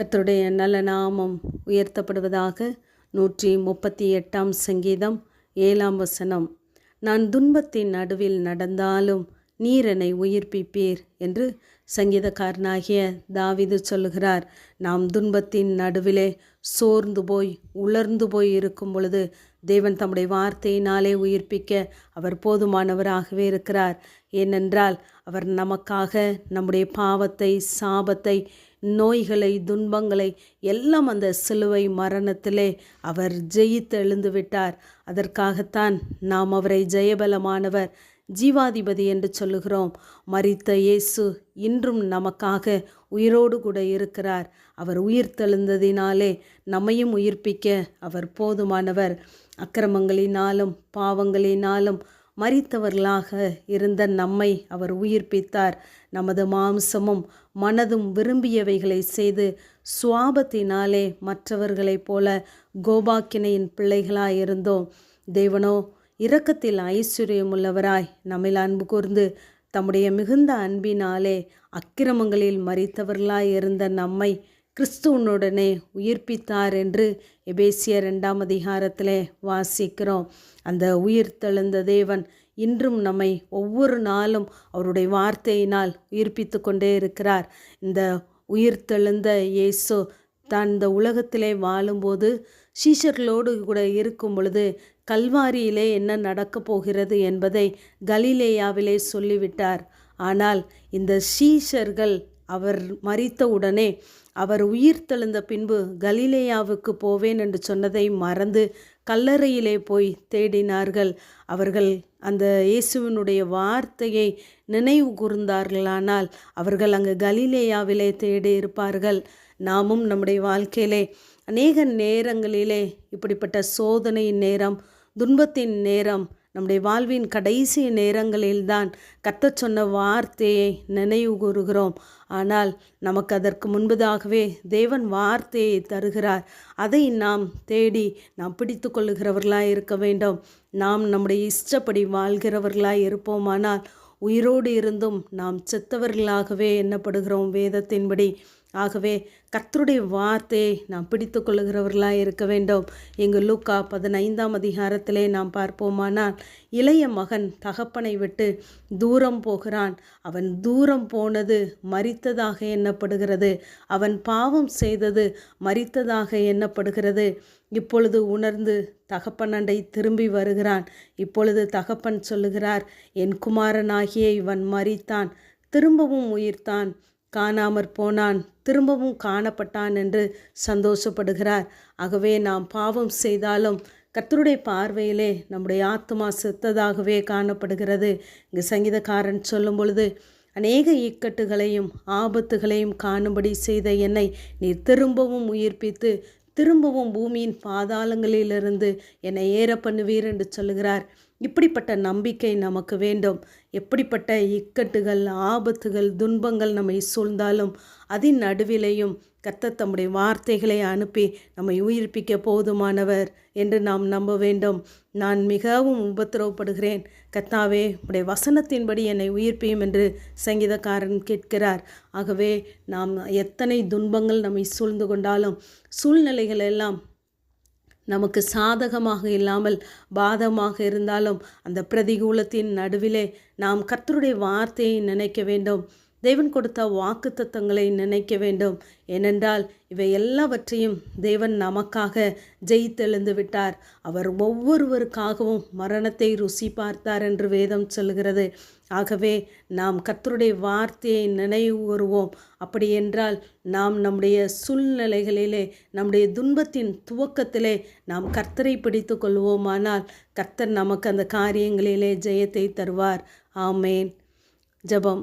கர்த்தருடைய நல்ல நாமம் உயர்த்தப்படுவதாக நூற்றி முப்பத்தி எட்டாம் சங்கீதம் ஏழாம் வசனம். நான் துன்பத்தின் நடுவில் நடந்தாலும் நீர் என்னை உயிர்ப்பிப்பீர் என்று சங்கீதக்காரனாகிய தாவிது சொல்லுகிறார். நாம் துன்பத்தின் நடுவிலே சோர்ந்து போய் உலர்ந்து போய் இருக்கும் பொழுது தேவன் தம்முடைய வார்த்தையினாலே உயிர்ப்பிக்க அவர் போதுமானவராகவே இருக்கிறார். ஏனென்றால் அவர் நமக்காக நம்முடைய பாவத்தை சாபத்தை நோய்களை துன்பங்களை எல்லாம் அந்த சிலுவை மரணத்திலே அவர் ஜெயித்து எழுந்து விட்டார். அதற்காகத்தான் நாம் அவரை ஜெயபலமானவர் ஜீவாதிபதி என்று சொல்லுகிறோம். மரித்த இயேசு இன்றும் நமக்காக உயிரோடு கூட இருக்கிறார். அவர் உயிர் தெழுந்ததினாலே நம்மையும் உயிர்ப்பிக்க அவர் போதுமானவர். அக்கிரமங்களினாலும் பாவங்களினாலும் மறித்தவர்களாக இருந்த நம்மை அவர் உயிர்ப்பித்தார். நமது மாம்சமும் மனதும் விரும்பியவைகளை செய்து சுவாபத்தினாலே மற்றவர்களைப் போல கோபாக்கினையின் பிள்ளைகளாயிருந்தோம். தேவனோ இரக்கத்தில் ஐஸ்வர்யமுள்ளவராய் நம்மில் அன்பு கூர்ந்து தம்முடைய மிகுந்த அன்பினாலே அக்கிரமங்களில் மறித்தவர்களாய் இருந்த நம்மை கிறிஸ்துவனுடனே உயிர்ப்பித்தார் என்று எபேசிய ரெண்டாம் அதிகாரத்திலே வாசிக்கிறோம். அந்த உயிர் தெழுந்த தேவன் இன்றும் நம்மை ஒவ்வொரு நாளும் அவருடைய வார்த்தையினால் உயிர்ப்பித்து கொண்டே இருக்கிறார். இந்த உயிர் தெழுந்த இயேசு தான் இந்த உலகத்திலே வாழும்போது சீஷர்களோடு கூட இருக்கும் பொழுது கல்வாரியிலே என்ன நடக்கப் போகிறது என்பதை கலிலேயாவிலே சொல்லிவிட்டார். ஆனால் இந்த ஷீஷர்கள் அவர் மறித்தவுடனே அவர் உயிர் தெழுந்த பின்பு கலிலேயாவுக்கு போவேன் என்று சொன்னதை மறந்து கல்லறையிலே போய் தேடினார்கள். அவர்கள் அந்த இயேசுவினுடைய வார்த்தையை நினைவு கூர்ந்தார்களானால் அவர்கள் அங்கு கலிலேயாவிலே தேடி இருப்பார்கள். நாமும் நம்முடைய வாழ்க்கையிலே அநேக நேரங்களிலே இப்படிப்பட்ட சோதனையின் நேரம் துன்பத்தின் நேரம் நம்முடைய வாழ்வின் கடைசி நேரங்களில்தான் கத்த சொன்ன வார்த்தையை நினைவு கூறுகிறோம். ஆனால் நமக்கு அதற்கு முன்பதாகவே தேவன் வார்த்தையை தருகிறார். அதை நாம் தேடி நாம் பிடித்து கொள்ளுகிறவர்களாக இருக்க வேண்டும். நாம் நம்முடைய இஷ்டப்படி வாழ்கிறவர்களாக இருப்போமானால் உயிரோடு இருந்தும் நாம் செத்தவர்களாகவே எண்ணப்படுகிறோம் வேதத்தின்படி. ஆகவே கர்த்தருடைய வார்த்தையை நாம் பிடித்து கொள்ளுகிறவர்களாக இருக்க வேண்டும். எங்கள் லூக்கா பதினைந்தாம் அதிகாரத்திலே நாம் பார்ப்போமானால் இளைய மகன் தகப்பனை விட்டு தூரம் போகிறான். அவன் தூரம் போனது மறித்ததாக எண்ணப்படுகிறது. அவன் பாவம் செய்தது மறித்ததாக எண்ணப்படுகிறது. இப்பொழுது உணர்ந்து தகப்பனண்டை திரும்பி வருகிறான். இப்பொழுது தகப்பன் சொல்லுகிறார் என் குமாரனாகிய இவன் மறித்தான் திரும்பவும் உயிர்த்தான். காணாமற் போனான். திரும்பவும் காணப்பட்டான் என்று சந்தோஷப்படுகிறார். ஆகவே நாம் பாவம் செய்தாலும் கர்த்தருடைய பார்வையிலே நம்முடைய ஆத்மா செத்ததாகவே காணப்படுகிறது. இங்கு சங்கீதக்காரன் சொல்லும் பொழுது அநேக இக்கட்டுகளையும் ஆபத்துகளையும் காணும்படி செய்த என்னை நீர் திரும்பவும் உயிர்ப்பித்து திரும்பவும் பூமியின் பாதாளங்களிலிருந்து என்னை ஏற பண்ணுவீர் என்று சொல்லுகிறார். இப்படிப்பட்ட நம்பிக்கை நமக்கு வேண்டும். எப்படிப்பட்ட இக்கட்டுகள் ஆபத்துகள் துன்பங்கள் நம்மை சூழ்ந்தாலும் அதன் நடுவிலையும் கத்த தம்முடைய வார்த்தைகளை அனுப்பி நம்மை உயிர்ப்பிக்க போதுமானவர் என்று நாம் நம்ப வேண்டும். நான் மிகவும் உபத்திரவப்படுகிறேன். கத்தாவே உடைய வசனத்தின்படி என்னை உயிர்ப்பியும் என்று சங்கீதக்காரன் கேட்கிறார். ஆகவே நாம் எத்தனை துன்பங்கள் நம்மை சூழ்ந்து கொண்டாலும் சூழ்நிலைகள் எல்லாம் நமக்கு சாதகமாக இல்லாமல் பாதமாக இருந்தாலும் அந்த பிரதிகூலத்தின் நடுவிலே நாம் கர்த்தருடைய வார்த்தையை நினைக்க வேண்டும். தேவன் கொடுத்த வாக்கு தத்தங்களை நினைக்க வேண்டும். ஏனென்றால் இவை எல்லாவற்றையும் தேவன் நமக்காக ஜெயித்தெழுந்து விட்டார். அவர் ஒவ்வொருவருக்காகவும் மரணத்தை ருசி பார்த்தார் என்று வேதம் சொல்கிறது. ஆகவே நாம் கர்த்தருடைய வார்த்தையை நினைவு கூறுவோம் அப்படி என்றால் நாம் நம்முடைய சூழ்நிலைகளிலே நம்முடைய துன்பத்தின் துவக்கத்திலே நாம் கர்த்தரை பிடித்து கொள்வோமானால் கர்த்தர் நமக்கு அந்த காரியங்களிலே ஜெயத்தை தருவார். ஆமேன். ஜபம்.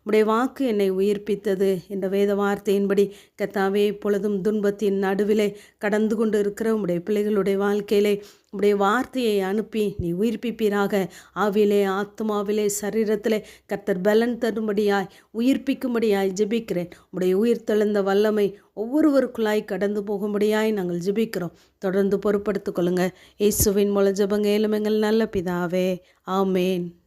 உடைய வாக்கு என்னை உயிர்ப்பித்தது என்ற வேத வார்த்தையின்படி கத்தாவே இப்பொழுதும் துன்பத்தின் நடுவிலே கடந்து கொண்டு இருக்கிற உடைய பிள்ளைகளுடைய வாழ்க்கையிலே உடைய வார்த்தையை அனுப்பி நீ உயிர்ப்பிப்பீராக. ஆவிலே ஆத்மாவிலே சரீரத்திலே கர்த்தர் பலன் தரும்படியாய் உயிர்ப்பிக்கும்படியாய் ஜெபிக்கிறேன். உடைய உயிர் தெளிந்த வல்லமை ஒவ்வொருவருக்குள்ளாய் கடந்து போகும்படியாய் நாங்கள் ஜெபிக்கிறோம். தொடர்ந்து பொறுப்படுத்திக் கொள்ளுங்கள் இயேசுவின் மூலம் ஜபங்க ஏழுமெங்கள் நல்ல பிதாவே. ஆமேன்.